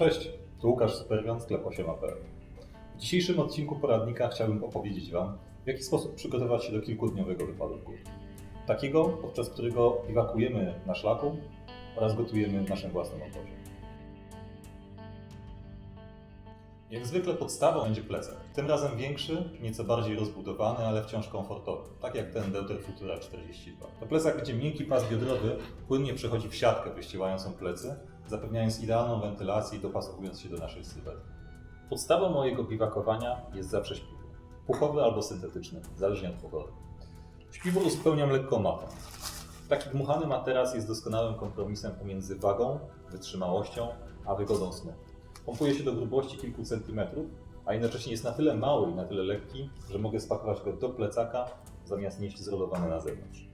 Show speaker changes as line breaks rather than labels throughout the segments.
Cześć, tu Łukasz Supergan, sklep 8.pl. W dzisiejszym odcinku poradnika chciałbym opowiedzieć Wam, w jaki sposób przygotować się do kilkudniowego wypadu w górę. Takiego, podczas którego biwakujemy na szlaku oraz gotujemy w naszym własnym obozie. Jak zwykle podstawą będzie plecak. Tym razem większy, nieco bardziej rozbudowany, ale wciąż komfortowy, tak jak ten Deuter Futura 42. To plecak, gdzie miękki pas biodrowy płynnie przechodzi w siatkę wyścielającą plecy, zapewniając idealną wentylację i dopasowując się do naszej sylwetki. Podstawą mojego biwakowania jest zawsze śpiwór. Puchowy albo syntetyczny, zależnie od pogody. Śpiwór uzupełniam lekką matą. Taki dmuchany materac jest doskonałym kompromisem pomiędzy wagą, wytrzymałością, a wygodą snu. Pompuje się do grubości kilku centymetrów, a jednocześnie jest na tyle mały i na tyle lekki, że mogę spakować go do plecaka, zamiast nieść zrolowane na zewnątrz.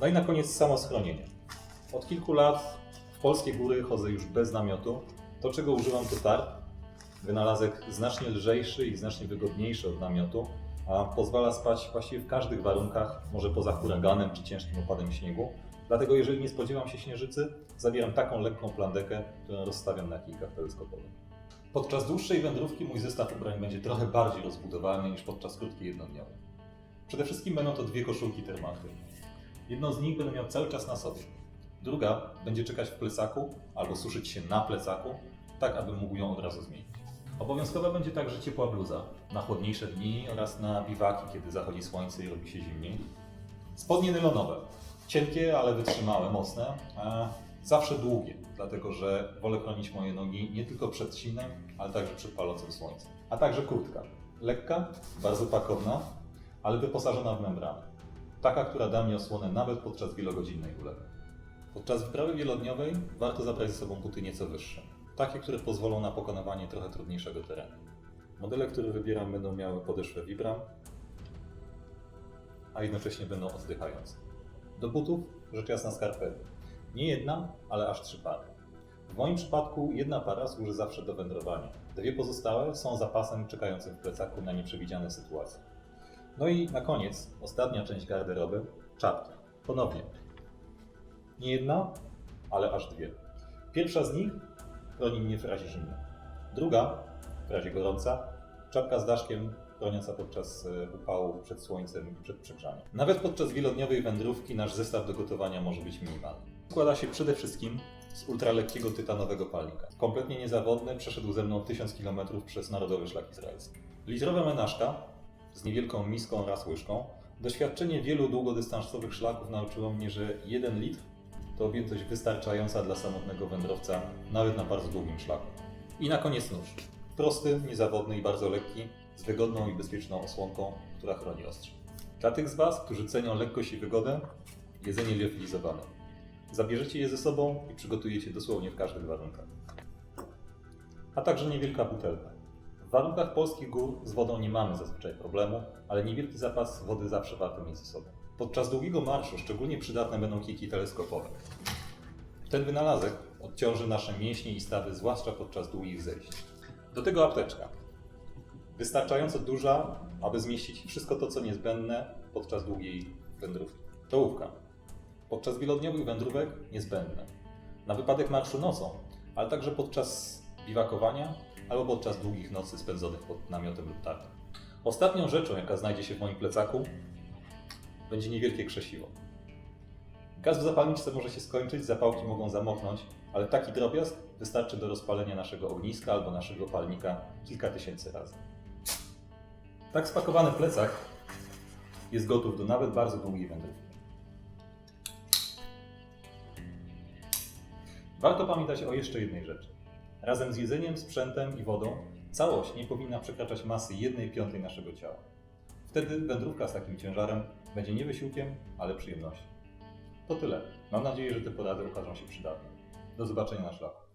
No i na koniec samo schronienie. Od kilku lat w polskie góry chodzę już bez namiotu. To, czego używam, to tarp. Wynalazek znacznie lżejszy i znacznie wygodniejszy od namiotu, a pozwala spać właściwie w każdych warunkach, może poza huraganem czy ciężkim opadem śniegu. Dlatego, jeżeli nie spodziewam się śnieżycy, zabieram taką lekką plandekę, którą rozstawiam na kijkach teleskopowych. Podczas dłuższej wędrówki mój zestaw ubrań będzie trochę bardziej rozbudowany niż podczas krótkiej jednodniowej. Przede wszystkim będą to dwie koszulki termalne. Jedną z nich będę miał cały czas na sobie. Druga będzie czekać w plecaku albo suszyć się na plecaku, tak aby mógł ją od razu zmienić. Obowiązkowa będzie także ciepła bluza na chłodniejsze dni oraz na biwaki, kiedy zachodzi słońce i robi się zimniej. Spodnie nylonowe. Cienkie, ale wytrzymałe, mocne. A zawsze długie, dlatego że wolę chronić moje nogi nie tylko przed zimnem, ale także przed palącym słońcem. A także kurtka. Lekka, bardzo pakowna, ale wyposażona w membranę. Taka, która da mi osłonę nawet podczas wielogodzinnej ulewy. Podczas wyprawy wielodniowej warto zabrać ze sobą buty nieco wyższe. Takie, które pozwolą na pokonywanie trochę trudniejszego terenu. Modele, które wybieram, będą miały podeszwę Vibram, a jednocześnie będą oddychające. Do butów rzecz jasna skarpety. Nie jedna, ale aż trzy pary. W moim przypadku jedna para służy zawsze do wędrowania. Dwie pozostałe są zapasem czekającym w plecaku na nieprzewidziane sytuacje. No i na koniec, ostatnia część garderoby, czapki. Ponownie. Nie jedna, ale aż dwie. Pierwsza z nich chroni mnie w razie zimna. Druga, w razie gorąca, czapka z daszkiem chroniąca podczas e, upału przed słońcem i przed przegrzaniem. Nawet podczas wielodniowej wędrówki nasz zestaw do gotowania może być minimalny. Składa się przede wszystkim z ultralekkiego tytanowego palnika. Kompletnie niezawodny, przeszedł ze mną 1000 km przez Narodowy Szlak Izraelski. Litrowa menażka z niewielką miską oraz łyżką. Doświadczenie wielu długodystansowych szlaków nauczyło mnie, że 1 litr to objętość wystarczająca dla samotnego wędrowca, nawet na bardzo długim szlaku. I na koniec nóż. Prosty, niezawodny i bardzo lekki, z wygodną i bezpieczną osłonką, która chroni ostrze. Dla tych z Was, którzy cenią lekkość i wygodę, jedzenie liofilizowane. Zabierzecie je ze sobą i przygotujecie dosłownie w każdych warunkach. A także niewielka butelka. W warunkach polskich gór z wodą nie mamy zazwyczaj problemu, ale niewielki zapas wody zawsze warto mieć ze sobą. Podczas długiego marszu szczególnie przydatne będą kijki teleskopowe. Ten wynalazek odciąży nasze mięśnie i stawy, zwłaszcza podczas długich zejść. Do tego apteczka. Wystarczająco duża, aby zmieścić wszystko to, co niezbędne podczas długiej wędrówki. Czołówka. Podczas wielodniowych wędrówek niezbędne. Na wypadek marszu nocą, ale także podczas biwakowania albo podczas długich nocy spędzonych pod namiotem lub tartem. Ostatnią rzeczą, jaka znajdzie się w moim plecaku, będzie niewielkie krzesiwo. Gaz w zapalniczce może się skończyć, zapałki mogą zamoknąć, ale taki drobiazg wystarczy do rozpalenia naszego ogniska albo naszego palnika kilka tysięcy razy. Tak spakowany plecak jest gotów do nawet bardzo długiej wędrówki. Warto pamiętać o jeszcze jednej rzeczy. Razem z jedzeniem, sprzętem i wodą całość nie powinna przekraczać masy 1 piątej naszego ciała. Wtedy wędrówka z takim ciężarem będzie nie wysiłkiem, ale przyjemnością. To tyle. Mam nadzieję, że te porady okażą się przydatne. Do zobaczenia na szlaku.